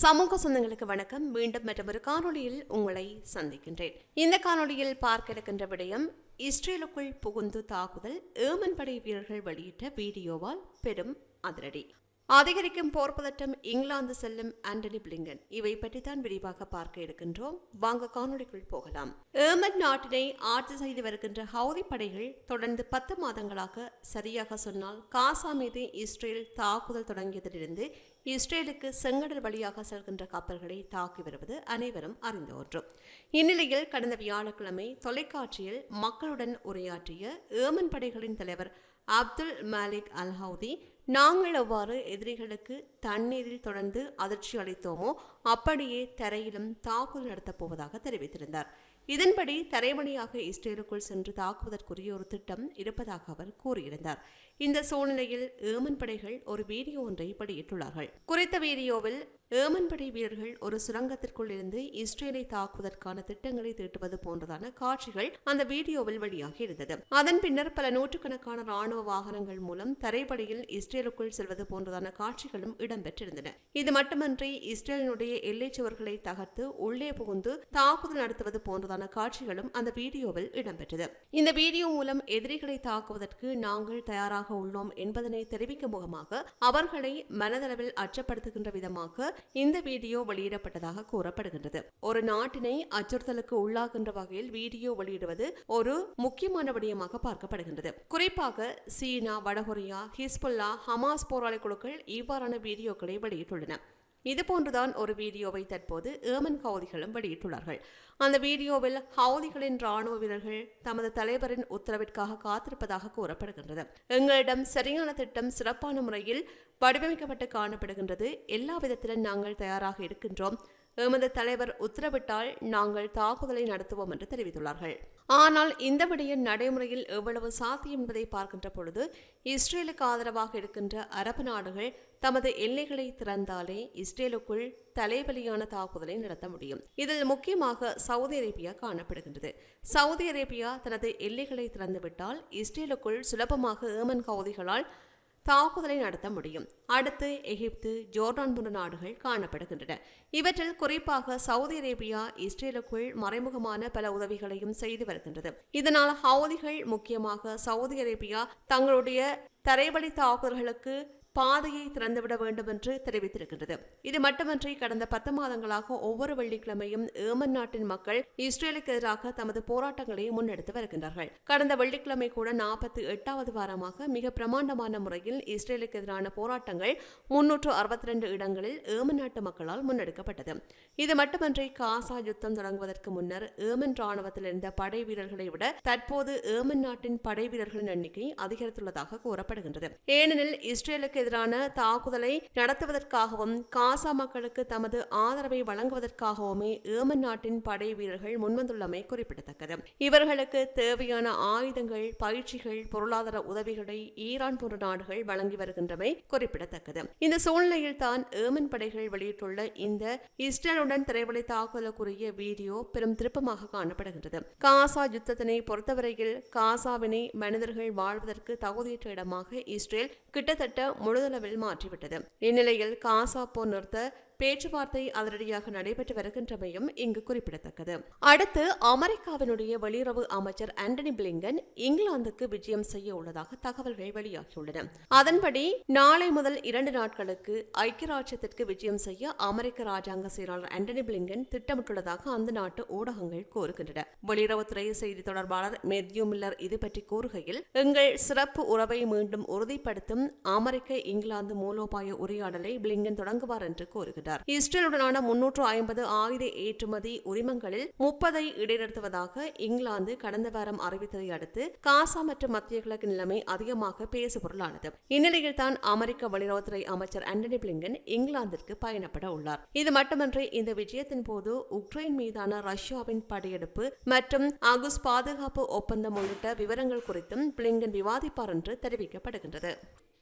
சமூக சொந்தங்களுக்கு வணக்கம். மீண்டும் மற்றொரு காணொளியில் உங்களை சந்திக்கின்றேன். இந்த காணொளியில் பார்க்க இருக்கின்ற விடயம் இஸ்ரேலுக்குள் புகுந்து தாக்குதல் ஏமன் படை வீரர்கள் வெளியிட்ட வீடியோவால் பெரும் அதிரடி. அதிகரிக்கும் போர் பதட்டம் இங்கிலாந்து செல்லும் ஆண்டனி பிளிங்கன். இவை பற்றி தான் விரிவாக பார்க்க இருக்கின்றோம். வாங்க காணொளிக்குள் போகலாம். ஏமன் நாட்டினை ஆட்சி செய்து வருகின்ற ஹவுதி படைகள் தொடர்ந்து பத்து மாதங்களாக சரியாக சொன்னால் காசா மீது இஸ்ரேல் தாக்குதல் தொடங்கியதிலிருந்து இஸ்ரேலுக்கு செங்கடல் வழியாக செல்கின்ற கப்பல்களை தாக்கி வருவது அனைவரும் அறிந்த ஒன்று. இந்நிலையில் கடந்த வியாழக்கிழமை தொலைக்காட்சியில் மக்களுடன் உரையாற்றிய ஏமன் படைகளின் தலைவர் அப்துல் மாலிக் அல்ஹவுதி நாங்கள் எவ்வாறு எதிரிகளுக்கு தண்ணீரில் தொடர்ந்து அதிர்ச்சி அளித்தோமோ அப்படியே தரையிலும் தாக்குதல் நடத்தப் போவதாக தெரிவித்திருந்தார். இதன்படி தரைவழியாக இஸ்ரேலுக்குள் சென்று தாக்குவதற்குரிய ஒரு திட்டம் இருப்பதாக அவர் கூறியிருந்தார். இந்த சூழ்நிலையில் ஏமன் படைகள் ஒரு வீடியோ ஒன்றை வெளியிட்டுள்ளார்கள். குறித்த வீடியோவில் ஏமன் படை வீரர்கள் ஒரு சுரங்கத்திற்குள் இருந்து இஸ்ரேலை தாக்குவதற்கான திட்டங்களை தீட்டுவது போன்றதான காட்சிகள் அந்த வீடியோவில் வெளியாகி இருந்தது. அதன் பின்னர் பல நூற்றுக்கணக்கான ராணுவ வாகனங்கள் மூலம் தரைப்படையில் இஸ்ரேலுக்குள் செல்வது போன்றதான காட்சிகளும் இடம் இடம்பெற்றிருந்தன. இது மட்டுமன்றி இஸ்ரேலினுடைய எல்லைச்சுவர்களை தகர்த்து உள்ளே புகுந்து தாக்குதல் நடத்துவது போன்றதான காட்சிகளும் அந்த வீடியோவில் இடம்பெற்றது. இந்த வீடியோ மூலம் எதிரிகளை தாக்குவதற்கு நாங்கள் தயாராக உள்ளோம் என்பதனை தெரிவிக்கும் முகமாக அவர்களை மனதளவில் அச்சப்படுத்துகின்ற விதமாக இந்த வீடியோ வெளியிடப்பட்டதாக கூறப்படுகின்றது. ஒரு நாட்டினை அச்சுறுத்தலுக்கு உள்ளாகின்ற வகையில் வீடியோ வெளியிடுவது ஒரு முக்கியமான விடயமாக பார்க்கப்படுகின்றது. குறிப்பாக சீனா வடகொரியா ஹிஸ்புல்லா ஹமாஸ் போராளி குழுக்கள் இவ்வாறான வீடியோ வீடியோக்களை வெளியிட்டுள்ளன. இதுபோன்றுதான் ஒரு வீடியோவை தற்போது ஏமன் ஹவுதிகளும் வெளியிட்டுள்ளார்கள். அந்த வீடியோவில் ஹவுதிகளின் ராணுவ வீரர்கள் தமது தலைவரின் உத்தரவிற்காக காத்திருப்பதாக கூறப்படுகின்றது. எங்களிடம் சரியான திட்டம் சிறப்பான முறையில் வடிவமைக்கப்பட்டு காணப்படுகின்றது. எல்லா விதத்திலும் நாங்கள் தயாராக இருக்கின்றோம். எமது தலைவர் உத்தரவிட்டால் நாங்கள் தாக்குதலை நடத்துவோம் என்று தெரிவித்துள்ளார்கள். ஆனால் இந்த விடயம் நடைமுறையில் எவ்வளவு சாத்தியம் என்பதை பார்க்கின்ற பொழுது இஸ்ரேலுக்கு ஆதரவாக இருக்கின்ற அரபு நாடுகள் தமது எல்லைகளை திறந்தாலே இஸ்ரேலுக்குள் தலைவலியான தாக்குதலை நடத்த முடியும். இதில் முக்கியமாக சவுதி அரேபியா காணப்படுகின்றது. சவுதி அரேபியா தனது எல்லைகளை திறந்துவிட்டால் இஸ்ரேலுக்குள் சுலபமாக ஏமன் கவுதிகளால் தாக்குதலை நடத்த முடியும். அடுத்து எகிப்து ஜோர்டான் போன்ற நாடுகள் காணப்படுகின்றன. இவற்றில் குறிப்பாக சவுதி அரேபியா இஸ்ரேலுக்குள் மறைமுகமான பல உதவிகளையும் செய்து வருகின்றது. இதனால் ஹவுதிகள் முக்கியமாக சவுதி அரேபியா தங்களுடைய தரைவழி தாக்குதல்களுக்கு பாதையை திறந்துவிட வேண்டும் என்று தெரிவித்திருக்கின்றது. இது மட்டுமன்றி கடந்த பத்து மாதங்களாக ஒவ்வொரு வெள்ளிக்கிழமையும் ஏமன் நாட்டின் மக்கள் இஸ்ரேலுக்கு எதிராக தமது போராட்டங்களை முன்னெடுத்து வருகின்றார்கள். கடந்த வெள்ளிக்கிழமை கூட நாற்பத்தி எட்டாவது வாரமாக மிக பிரமாண்டமான முறையில் இஸ்ரேலுக்கு எதிரான போராட்டங்கள் முன்னூற்று அறுபத்தி ரெண்டு இடங்களில் ஏமன் நாட்டு மக்களால் முன்னெடுக்கப்பட்டது. இது மட்டுமன்றி காசா யுத்தம் தொடங்குவதற்கு முன்னர் ஏமன் ராணுவத்தில் இருந்த படை வீரர்களை விட தற்போது ஏமன் நாட்டின் படை வீரர்களின் எண்ணிக்கை அதிகரித்துள்ளதாக கூறப்படுகின்றது. ஏனெனில் இஸ்ரேலுக்கு எதிரான தாக்குதலை நடத்துவதற்காகவும் காசா மக்களுக்கு தமது ஆதரவை வழங்குவதற்காகவுமே ஏமன் நாட்டின் படை வீரர்கள் முன்வந்துள்ளமை குறிப்பிடத்தக்கது. இவர்களுக்கு தேவையான ஆயுதங்கள் பயிற்சிகள் பொருளாதார உதவிகளை ஈரான் போன்ற நாடுகள் வழங்கி வருகின்றமை குறிப்பிடத்தக்கது. இந்த சூழ்நிலையில் தான் ஏமன் படைகள் வெளியிட்டுள்ள இந்த இஸ்ரேலுடன் திரைவலை தாக்குதலுக்குரிய வீடியோ பெரும் திருப்பமாக காணப்படுகின்றது. காசா யுத்தத்தினை பொறுத்தவரையில் காசாவினை மனிதர்கள் வாழ்வதற்கு தகுதியற்ற இடமாக இஸ்ரேல் கிட்டத்தட்ட தொடுதளவில் மாற்றிவிட்டது. இந்நிலையில் காசா போர் நிறுத்த பேச்சுவார்த்தை அதிரடியாக நடைபெற்று வருகின்றமையும் இங்கு குறிப்பிடத்தக்கது. அடுத்து அமெரிக்காவினுடைய வெளியுறவு அமைச்சர் ஆண்டனி பிளிங்கன் இங்கிலாந்துக்கு விஜயம் செய்ய உள்ளதாக தகவல்கள் வெளியாகியுள்ளன. அதன்படி நாளை முதல் இரண்டு நாட்களுக்கு ஐக்கிய ராஜ்யத்திற்கு விஜயம் செய்ய அமெரிக்க ராஜாங்க செயலாளர் ஆண்டனி பிளிங்கன் திட்டமிட்டுள்ளதாக அந்த நாட்டு ஊடகங்கள் கூறுகின்றன. வெளியுறவுத்துறை செய்தி தொடர்பாளர் மெத்யூ மில்லர் இது பற்றி கூறுகையில் எங்கள் சிறப்பு உறவை மீண்டும் உறுதிப்படுத்தும் அமெரிக்க இங்கிலாந்து மூலோபாய உரையாடலை பிளிங்கன் தொடங்குவார் என்று கூறுகிறார். தெரிவித்தார் இஸ்ரேலுடனான முன்னூற்று ஐம்பது ஆயுத ஏற்றுமதி உரிமங்களில் முப்பதை இடைநிறுத்துவதாக இங்கிலாந்து கடந்த வாரம் அறிவித்ததை அடுத்து காசா மற்றும் மத்திய கிழக்கு நிலைமை அதிகமாக பேசுபொருளானது. இந்நிலையில் தான் அமெரிக்க வெளியுறவுத்துறை அமைச்சர் ஆண்டனி பிளிங்கன் இங்கிலாந்திற்கு பயணப்பட உள்ளார். இது மட்டுமன்றி இந்த விஜயத்தின் போது உக்ரைன் மீதான ரஷ்யாவின் படையெடுப்பு மற்றும் அகுஸ் பாதுகாப்பு ஒப்பந்தம் உள்ளிட்ட விவரங்கள் குறித்தும் பிளிங்கன் விவாதிப்பார் என்று தெரிவிக்கப்படுகின்றது.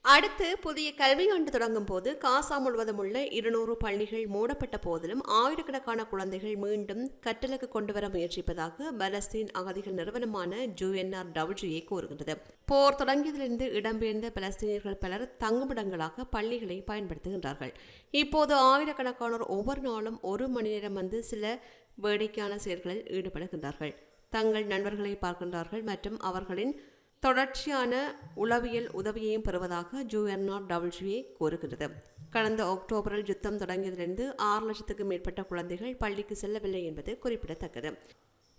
அடுத்து புதிய கல்வியாண்டு தொடங்கும் போது காசா முழுவதும் உள்ள இருநூறு பள்ளிகள் மூடப்பட்ட போதிலும் ஆயிரக்கணக்கான குழந்தைகள் மீண்டும் கற்றலுக்கு கொண்டு வர முயற்சிப்பதாக பலஸ்தீன் அகதிகள் நிறுவனமான ஜூஎன்ஆர் டபிள்யூஏ கூறுகின்றது. போர் தொடங்கியதிலிருந்து இடம்பெயர்ந்த பலஸ்தீனியர்கள் பலர் தங்குமிடங்களாக பள்ளிகளை பயன்படுத்துகின்றார்கள். இப்போது ஆயிரக்கணக்கானோர் ஒவ்வொரு நாளும் ஒரு மணி நேரம் வந்து சில வேடிக்கையான செயல்களில் ஈடுபடுகின்றார்கள். தங்கள் நண்பர்களை பார்க்கின்றார்கள் மற்றும் அவர்களின் தொடர்ச்சியான உளவியல் உதவியையும் பெறுவதாக ஜூஎன்ஆர் டபிள்யூஏ கூறுகிறது. கடந்த அக்டோபரில் யுத்தம் தொடங்கியதிலிருந்து ஆறு லட்சத்துக்கும் மேற்பட்ட குழந்தைகள் பள்ளிக்கு செல்லவில்லை என்பது குறிப்பிடத்தக்கது.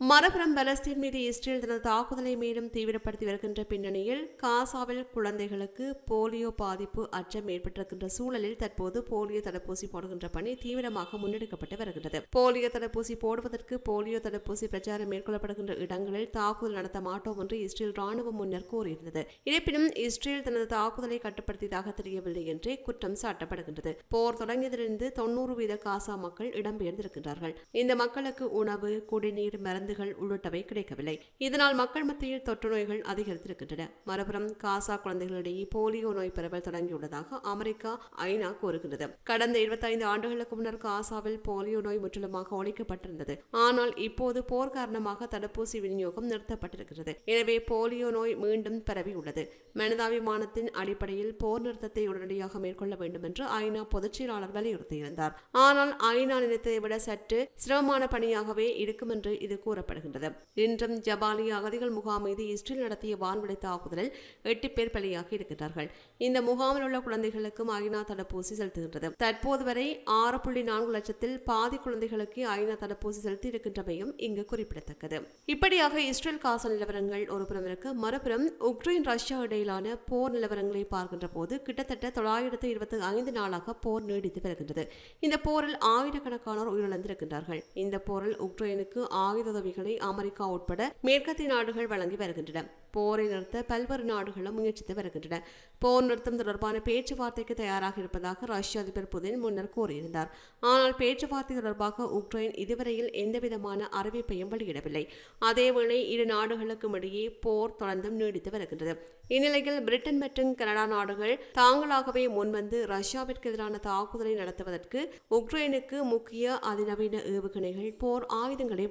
மரபுரம் பலஸ்தீன் மீது இஸ்ரேல் தனது தாக்குதலை மேலும் தீவிரப்படுத்தி வருகின்ற பின்னணியில் காசாவில் குழந்தைகளுக்கு போலியோ பாதிப்பு அச்சம் ஏற்பட்டிருக்கின்ற சூழலில் தற்போது போலியோ தடுப்பூசி போடுகின்ற பணி தீவிரமாக முன்னெடுக்கப்பட்டு வருகிறது போலியோ தடுப்பூசி போடுவதற்கு போலியோ தடுப்பூசி பிரச்சாரம் மேற்கொள்ளப்படுகின்ற இடங்களில் தாக்குதல் நடத்த மாட்டோம் என்று இஸ்ரேல் ராணுவம் முன்னர் கூறியிருந்தது. இருப்பினும் இஸ்ரேல் தனது தாக்குதலை கட்டுப்படுத்தியதாக தெரியவில்லை என்றே குற்றம் சாட்டப்படுகின்றது. போர் தொடங்கியதிலிருந்து தொன்னூறு வீத காசா மக்கள் இடம்பெயர்ந்திருக்கின்றார்கள் இந்த மக்களுக்கு உணவு குடிநீர் மருந்து மருந்துகள் உள்ளிட்டவை கிடைக்கவில்லை. இதனால் மக்கள் மத்தியில் தொற்று நோய்கள் அதிகரித்திருக்கின்றன. மறுபுறம் காசா குழந்தைகளிடையே போலியோ நோய் பரவல் தொடங்கியுள்ளதாக அமெரிக்கா ஐநா கூறுகின்றது. கடந்த இருபத்தைந்து ஆண்டுகளுக்கு முன்னர் காசாவில் போலியோ நோய் முற்றிலுமாக ஒழிக்கப்பட்டிருந்தது. ஆனால் இப்போது போர் காரணமாக தடுப்பூசி விநியோகம் நிறுத்தப்பட்டிருக்கிறது. எனவே போலியோ நோய் மீண்டும் பரவியுள்ளது. மனிதாபிமானத்தின் அடிப்படையில் போர் நிறுத்தத்தை உடனடியாக மேற்கொள்ள வேண்டும் என்று ஐநா பொதுச் செயலாளர் வலியுறுத்தியிருந்தார். ஆனால் ஐநா நினைத்ததை விட சற்று சிரமமான பணியாகவே இருக்கும் என்று இது கூறப்படுகின்றது. இன்றும் ஜபாலி அகதிகள் முகாம் மீது இஸ்ரேல் நடத்திய வான்வழி தாக்குதலில் எட்டு பேர் பலியாகி இருக்கிறார்கள் இந்த முகாமில் உள்ள குழந்தைகளுக்கும் ஐநா தடுப்பூசி செலுத்துகின்றது. தற்போது வரை ஆறு புள்ளி நான்கு லட்சத்தில் பாதி குழந்தைகளுக்கு ஐநா தடுப்பூசி செலுத்தி இருக்கின்றமையும் இங்கு குறிப்பிடத்தக்கது. இப்படியாக இஸ்ரேல் காச நிலவரங்கள் ஒருபுறம் இருக்க மறுபுறம் உக்ரைன் ரஷ்யா இடையிலான போர் நிலவரங்களை பார்க்கின்ற போது கிட்டத்தட்ட தொள்ளாயிரத்து இருபத்தி ஐந்து நாளாக போர் நீடித்து வருகின்றது. இந்த போரில் ஆயிரக்கணக்கானோர் உயிரிழந்திருக்கின்றார்கள். இந்த போரில் உக்ரைனுக்கு ஆயுத உதவிகளை அமெரிக்கா உட்பட மேற்கத்திய நாடுகள் வழங்கி வருகின்றன. போரை நிறுத்த பல்வேறு நாடுகளும் முயற்சித்து வருகின்றன. போர் நிறுத்தம் தொடர்பான பேச்சுவார்த்தைக்கு தயாராக இருப்பதாக ரஷ்ய அதிபர் புதின் முன்னர் கூறியிருந்தார். ஆனால் பேச்சுவார்த்தை தொடர்பாக உக்ரைன் இதுவரையில் எந்தவிதமான அறிவிப்பையும் வெளியிடவில்லை. அதேவேளை இரு நாடுகளுக்கும் இடையே போர் தொடர்ந்தும் நீடித்து வருகின்றது. இந்நிலையில் பிரிட்டன் மற்றும் கனடா நாடுகள் தாங்களாகவே முன்வந்து ரஷ்யாவிற்கு எதிரான தாக்குதலை நடத்துவதற்கு உக்ரைனுக்கு முக்கிய அதிநவீன ஏவுகணைகள் போர் ஆயுதங்களை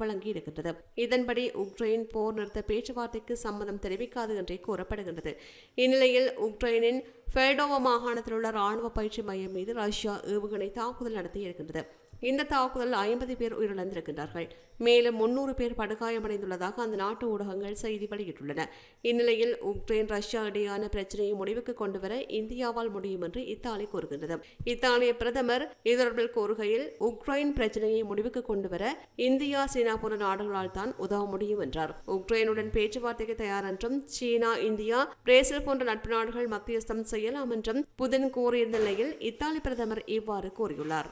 வழங்கியிருக்கின்றது இதன்படி உக்ரைன் போர் நிறுத்த பேச்சுவார்த்தைக்கு சம்மதம் தெரிவிக்காது என்றே கூறப்படுகின்றது. இந்நிலையில் உக்ரைனின் ஃபெல்டோவா மாகாணத்தில் உள்ள ராணுவ பயிற்சி மையம் மீது ரஷ்யா ஏவுகணை தாக்குதல் நடத்தி இருக்கின்றது. இந்த தாக்குதலில் ஐம்பது பேர் உயிரிழந்திருக்கின்றார்கள். மேலும் முன்னூறு பேர் படுகாயமடைந்துள்ளதாக அந்த நாட்டு ஊடகங்கள் செய்தி வெளியிட்டுள்ளன. இந்நிலையில் உக்ரைன் ரஷ்யா இடையேயான பிரச்சனையை முடிவுக்கு கொண்டுவர இந்தியாவால் முடியும் என்று இத்தாலி கூறுகின்றது. இத்தாலிய பிரதமர் இதொடர்பில் கூறுகையில் உக்ரைன் பிரச்சனையை முடிவுக்கு கொண்டுவர இந்தியா சீனா போன்ற நாடுகளால் தான் உதவ முடியும் என்றார். உக்ரைனுடன் பேச்சுவார்த்தைக்கு தயார் என்றும் சீனா இந்தியா பிரேசில் போன்ற நட்பு நாடுகள் மத்தியஸ்தம் செய்யலாம் என்றும் புதன் கூறியிருந்த நிலையில் இத்தாலி பிரதமர் இவ்வாறு கூறியுள்ளார்.